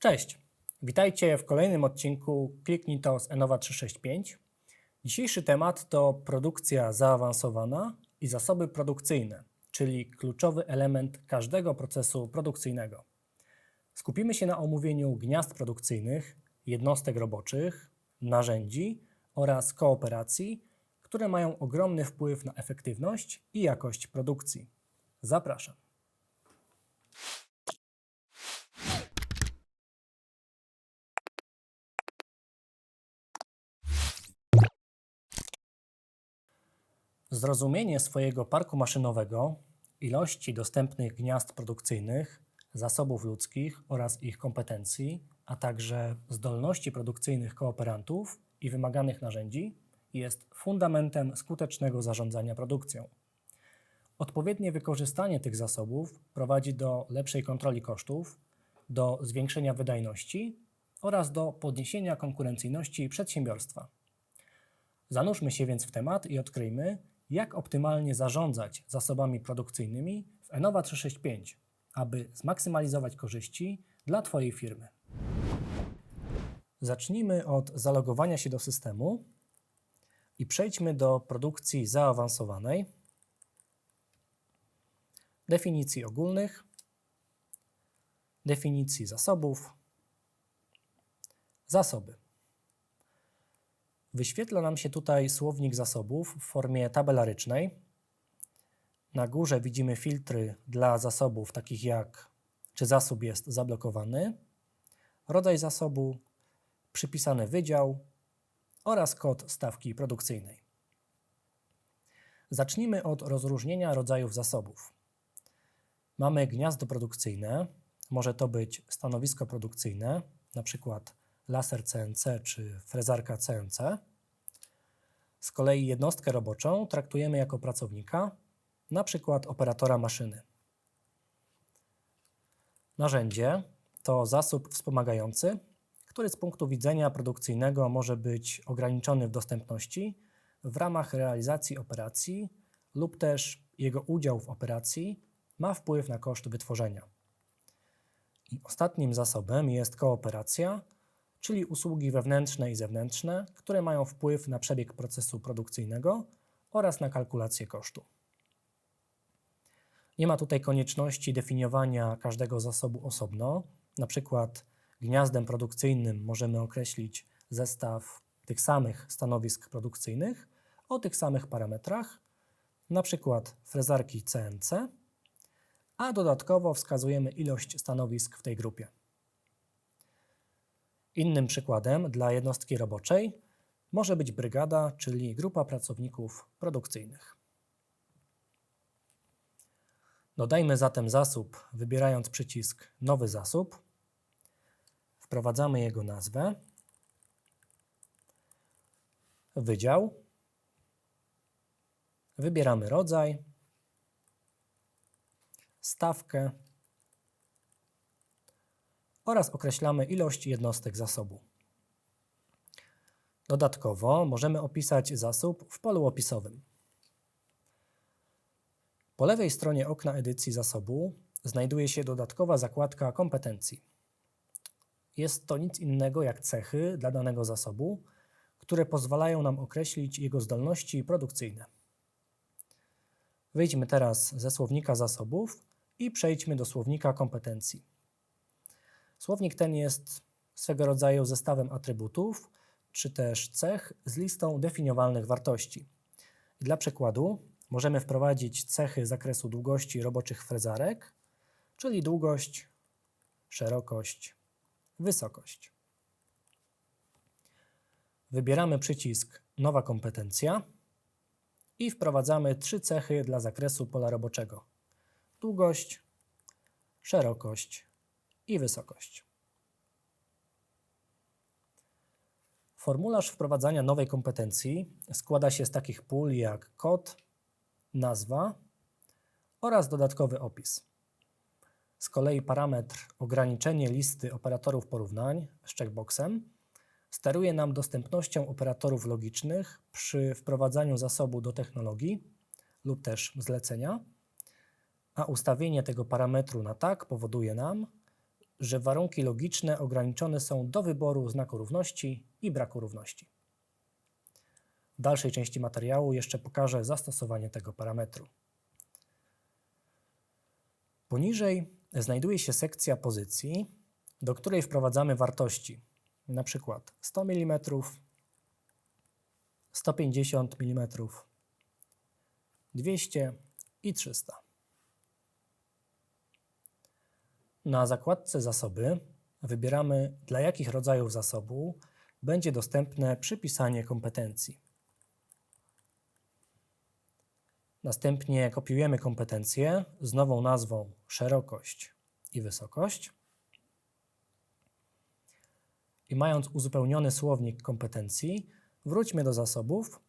Cześć, witajcie w kolejnym odcinku Kliknij to z Enova 365. Dzisiejszy temat to produkcja zaawansowana i zasoby produkcyjne, czyli kluczowy element każdego procesu produkcyjnego. Skupimy się na omówieniu gniazd produkcyjnych, jednostek roboczych, narzędzi oraz kooperacji, które mają ogromny wpływ na efektywność i jakość produkcji. Zapraszam. Zrozumienie swojego parku maszynowego, ilości dostępnych gniazd produkcyjnych, zasobów ludzkich oraz ich kompetencji, a także zdolności produkcyjnych kooperantów i wymaganych narzędzi jest fundamentem skutecznego zarządzania produkcją. Odpowiednie wykorzystanie tych zasobów prowadzi do lepszej kontroli kosztów, do zwiększenia wydajności oraz do podniesienia konkurencyjności przedsiębiorstwa. Zanurzmy się więc w temat i odkryjmy, jak optymalnie zarządzać zasobami produkcyjnymi w Enova 365, aby zmaksymalizować korzyści dla Twojej firmy. Zacznijmy od zalogowania się do systemu i przejdźmy do produkcji zaawansowanej, definicji ogólnych, definicji zasobów, zasoby. Wyświetla nam się tutaj słownik zasobów w formie tabelarycznej. Na górze widzimy filtry dla zasobów, takich jak czy zasób jest zablokowany, rodzaj zasobu, przypisany wydział oraz kod stawki produkcyjnej. Zacznijmy od rozróżnienia rodzajów zasobów. Mamy gniazdo produkcyjne, może to być stanowisko produkcyjne, na przykład laser CNC czy frezarka CNC. Z kolei jednostkę roboczą traktujemy jako pracownika, na przykład operatora maszyny. Narzędzie to zasób wspomagający, który z punktu widzenia produkcyjnego może być ograniczony w dostępności w ramach realizacji operacji lub też jego udział w operacji ma wpływ na koszt wytworzenia. I ostatnim zasobem jest kooperacja, czyli usługi wewnętrzne i zewnętrzne, które mają wpływ na przebieg procesu produkcyjnego oraz na kalkulację kosztu. Nie ma tutaj konieczności definiowania każdego zasobu osobno. Na przykład gniazdem produkcyjnym możemy określić zestaw tych samych stanowisk produkcyjnych o tych samych parametrach, na przykład frezarki CNC, a dodatkowo wskazujemy ilość stanowisk w tej grupie. Innym przykładem dla jednostki roboczej może być brygada, czyli grupa pracowników produkcyjnych. Dodajmy zatem zasób, wybierając przycisk Nowy zasób. Wprowadzamy jego nazwę, wydział, wybieramy rodzaj, stawkę oraz określamy ilość jednostek zasobu. Dodatkowo możemy opisać zasób w polu opisowym. Po lewej stronie okna edycji zasobu znajduje się dodatkowa zakładka kompetencji. Jest to nic innego jak cechy dla danego zasobu, które pozwalają nam określić jego zdolności produkcyjne. Wyjdźmy teraz ze słownika zasobów i przejdźmy do słownika kompetencji. Słownik ten jest swego rodzaju zestawem atrybutów czy też cech z listą definiowalnych wartości. Dla przykładu możemy wprowadzić cechy zakresu długości roboczych frezarek, czyli długość, szerokość, wysokość. Wybieramy przycisk Nowa kompetencja i wprowadzamy trzy cechy dla zakresu pola roboczego: długość, szerokość i wysokość. Formularz wprowadzania nowej kompetencji składa się z takich pól jak kod, nazwa oraz dodatkowy opis. Z kolei parametr ograniczenie listy operatorów porównań z checkboxem steruje nam dostępnością operatorów logicznych przy wprowadzaniu zasobu do technologii lub też zlecenia, a ustawienie tego parametru na tak powoduje nam, że warunki logiczne ograniczone są do wyboru znaku równości i braku równości. W dalszej części materiału jeszcze pokażę zastosowanie tego parametru. Poniżej znajduje się sekcja pozycji, do której wprowadzamy wartości, na przykład 100 mm, 150 mm, 200 i 300. Na zakładce Zasoby wybieramy, dla jakich rodzajów zasobu będzie dostępne przypisanie kompetencji. Następnie kopiujemy kompetencje z nową nazwą szerokość i wysokość. I mając uzupełniony słownik kompetencji, wróćmy do zasobów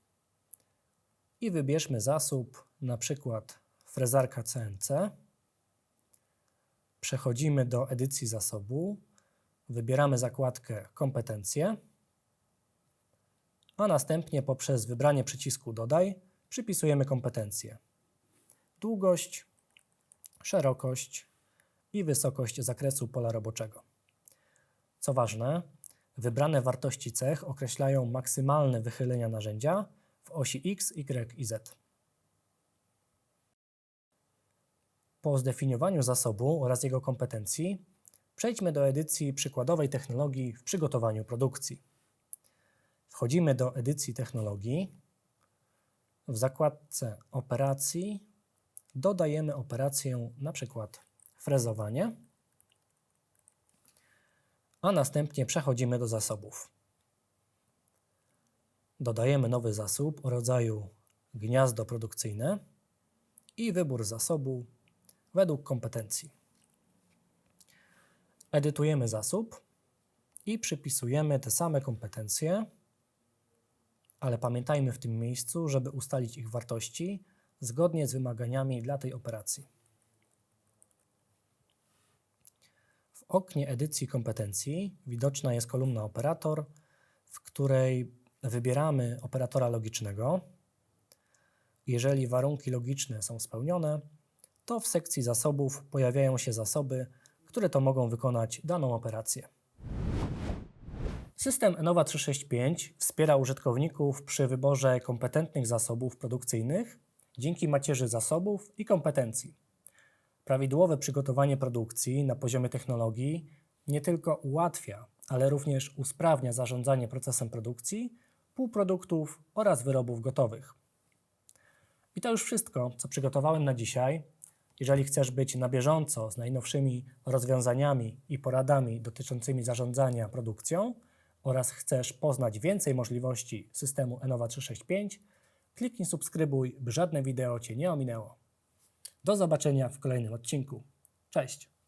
i wybierzmy zasób, na przykład frezarka CNC. Przechodzimy do edycji zasobu, wybieramy zakładkę kompetencje, a następnie poprzez wybranie przycisku Dodaj przypisujemy kompetencje. Długość, szerokość i wysokość zakresu pola roboczego. Co ważne, wybrane wartości cech określają maksymalne wychylenia narzędzia w osi x, y i z. Po zdefiniowaniu zasobu oraz jego kompetencji, przejdźmy do edycji przykładowej technologii w przygotowaniu produkcji. Wchodzimy do edycji technologii. W zakładce operacji dodajemy operację na przykład frezowanie, a następnie przechodzimy do zasobów. Dodajemy nowy zasób o rodzaju gniazdo produkcyjne i wybór zasobu według kompetencji. Edytujemy zasób i przypisujemy te same kompetencje, ale pamiętajmy w tym miejscu, żeby ustalić ich wartości zgodnie z wymaganiami dla tej operacji. W oknie edycji kompetencji widoczna jest kolumna operator, w której wybieramy operatora logicznego. Jeżeli warunki logiczne są spełnione, to w sekcji zasobów pojawiają się zasoby, które to mogą wykonać daną operację. System Enova 365 wspiera użytkowników przy wyborze kompetentnych zasobów produkcyjnych dzięki macierzy zasobów i kompetencji. Prawidłowe przygotowanie produkcji na poziomie technologii nie tylko ułatwia, ale również usprawnia zarządzanie procesem produkcji, półproduktów oraz wyrobów gotowych. I to już wszystko, co przygotowałem na dzisiaj. Jeżeli chcesz być na bieżąco z najnowszymi rozwiązaniami i poradami dotyczącymi zarządzania produkcją oraz chcesz poznać więcej możliwości systemu Enova 365, kliknij subskrybuj, by żadne wideo Cię nie ominęło. Do zobaczenia w kolejnym odcinku. Cześć!